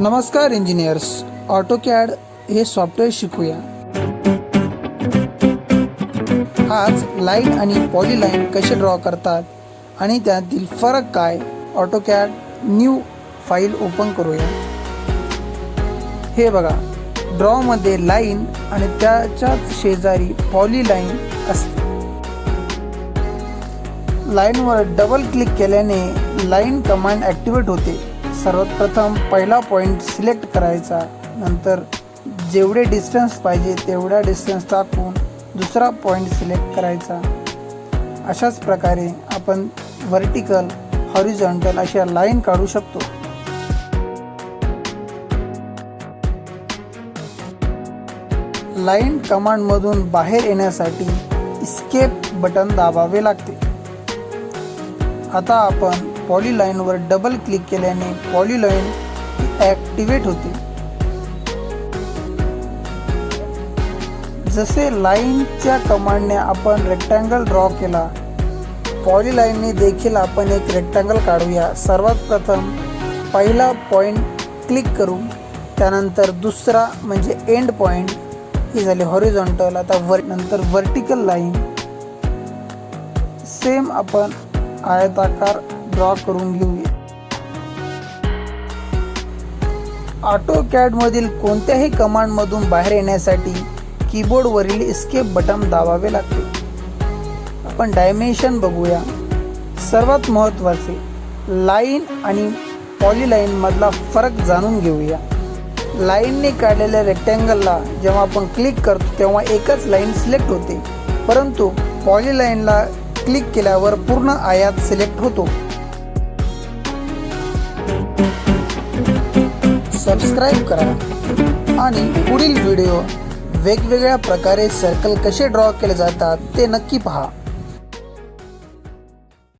नमस्कार engineers AutoCAD हे software शिकूया. आज लाईन आणि पॉलीलाईन कसे ड्रॉ करतात आणि त्यातील फरक काय? ऑटोकॅड न्यू फाईल ओपन करूया. हे बघा ड्रॉमध्ये लाईन आणि त्याच्याच शेजारी पॉलीलाईन असते. लाईनवर डबल क्लिक केल्याने लाईन कमांड ॲक्टिवेट होते. सर्वप्रथम पहिला पॉईंट सिलेक्ट करायचा नंतर जेवढे डिस्टन्स पाहिजे तेवढा डिस्टन्स टाकून दुसरा पॉईंट सिलेक्ट करायचा. अशाच प्रकारे आपण व्हर्टिकल हॉरिझॉन्टल अशा लाईन काढू शकतो. लाईन कमांडमधून बाहेर येण्यासाठी इस्केप बटन दाबावे लागते. आता आपण पॉलीलाईनवर डबल क्लिक केल्याने पॉलीलाईन ॲक्टिवेट होते. जसे लाईनच्या कमांडने आपण रेक्टँगल ड्रॉ केला पॉलीलाईनने देखील आपण एक रेक्टँगल काढूया. सर्वात प्रथम पहिला पॉईंट क्लिक करू. त्यानंतर दुसरा म्हणजे एंड पॉईंट ही झाली हॉरिझॉन्टल आता वर नंतर व्हर्टिकल लाईन सेम आपण आयताकार ड्रॉ करून घेऊया. ऑटो कॅडमधील कोणत्याही कमांडमधून बाहेर येण्यासाठी कीबोर्डवरील इस्केप बटन दाबावे लागते. आपण डायमेन्शन बघूया. सर्वात महत्त्वाचे लाईन आणि पॉलीलाईनमधला फरक जाणून घेऊया. लाईनने काढलेल्या रेक्टँगलला जेव्हा आपण क्लिक करतो तेव्हा एकच लाईन सिलेक्ट होते. परंतु पॉलीलाईनला क्लिक केल्यावर पूर्ण आयात सिलेक्ट होतो. सबस्क्राईब करा आणि पुढील व्हिडिओ वेगवेगळ्या प्रकारे सर्कल कसे ड्रॉ केले जातात ते नक्की पहा.